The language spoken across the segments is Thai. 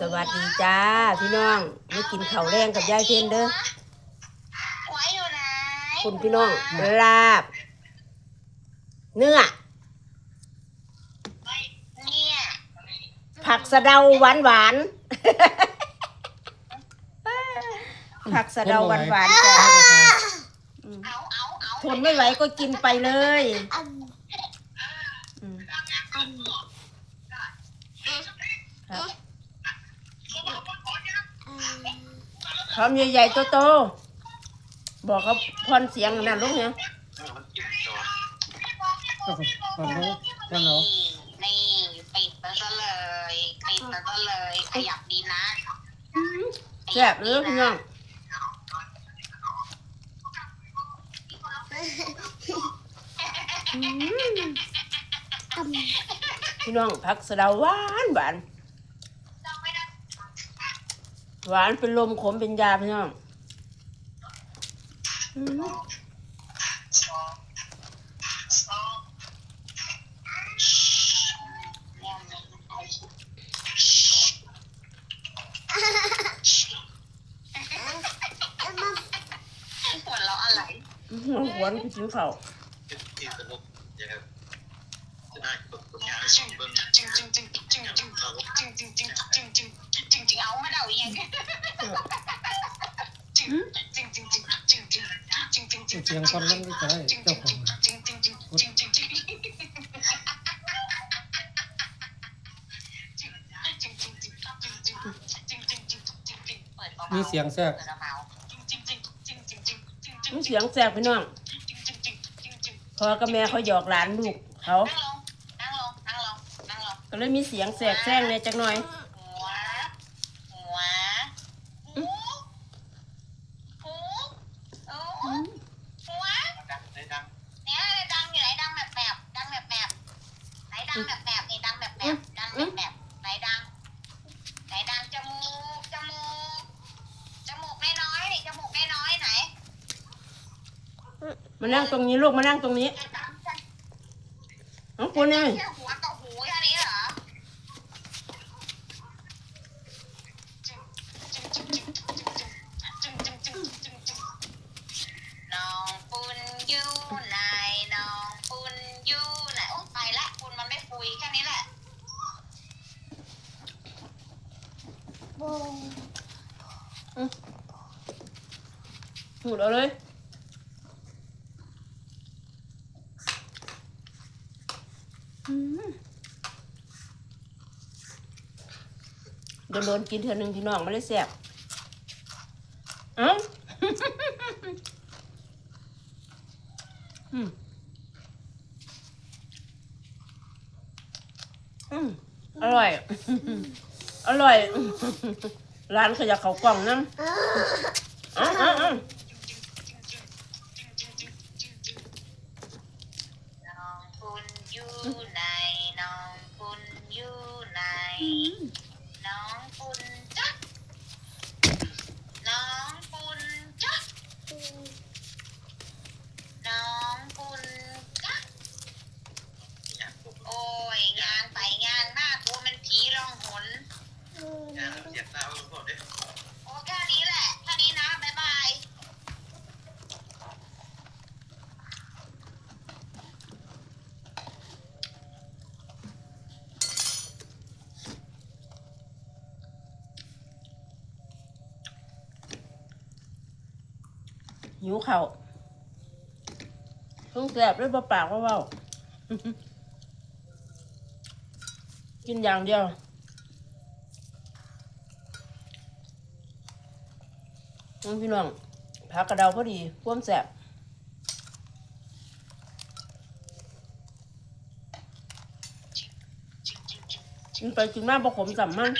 สวัสดีจ้าพี่น้องมากินข้าวแรงกับยายเทนเด้อไว้อยู่ไหนคุณพี่น้องลาบ เนื้อเนี่ยผักสะเดาหวานหวานๆผักสะเดาหวานหวานๆจ้าเอาเอาเอาทนไม่ไหวก็กินไปเลยอืมครับ พร้อมใหญ่ๆโตๆบอกเขาพรเสียงนั่นลูกเนี่ยก็ฟังรู้ฟังรู้นี่ปิดมันซะเลยปิดมันซะเลยขยับดีนะแซ่บเลยพี่น้องพี่น้องผักสะเดาหวานหวาน หวานเป็นลมขมเป็นยาพี่น้องอืมปวดเราะอะไรหวานกินข้าวที่สนุกนะครับจะได้กดผลงานให้ชมเบิ้งจึงจึงจึงจึงจึงจึงจึงจึง จึงจึงจึงจึงเอามาเดาอีกอย่างจึงจึงจึงจึงจึงจึงจึงจึงจึงเสียงคนเล่นไม่ใช่เจ้าของจึงจึงจึงจึงจึงจึงมีเสียงแทรกมีเสียงแซ่บพี่น้องพ่อกับแม่เขาหยอกหลานลูกเขานั่งลงนั่งลงนั่งลงนั่งลงก็เลยมีเสียงแสบแซงในจักหน่อยหัวหัวหูหูหูหัว ดังได้ดัง เนี่ยดังอยู่ไหนดังแบบแบบดังแบบแบบไหน ดังแบบแบบนี่ดังแบบแบบดังแบบแบบไหนดังไหนดังจมูกจมูกจมูกน้อยๆนี่จมูกน้อยๆไหนมานั่งตรงนี้ลูกมานั่งตรงนี้น้องปุณนี่แค่หัวกับหู หูดเอาเลยโดนโดนกินเธอหนึ่งพี่น้องไม่ได้แสบเอ้าอืมอืมอร่อย อร่อย ร้านขยักเขากล่องน้ำอ๋ออ๋ออ๋อ หิวเข่าวเพิ่งแสบด้วยปปากว่าว่ากินอย่างเดียวน้องพี่น้องผักกระเดาพอดีพ่วมแสบกินไปกินมาบ่ขมสัมมัน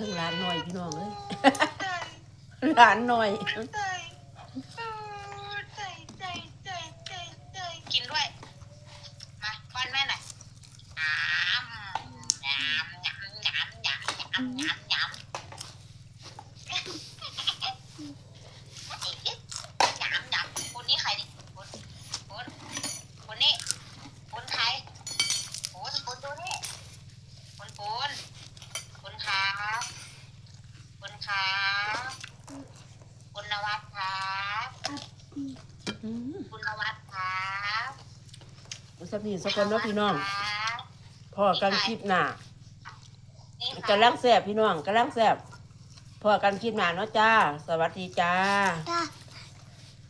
ถึงร้านหน่อยพี่น้องเลยร้านหน่อย ใจใจใจใจใจใจกินด้วย มาป้อนแม่หน่อยอ้ามยำยำยำยำยำยำยำไอ้เล็กยำยำคนนี้ใครนี่คนคนคนนี้คนใครคนคนดูนี่คนคนคนครับคนครับคุณนวัดครับ อืม คุณนวัดครับ อุสมีสักลเนาะพี่น้องพ่อกันคลิปหน้ากำลังแสบพี่น้องกำลังแสบพ่อกันคลิปหน้าเนาะจ้า สวัสดีจ้า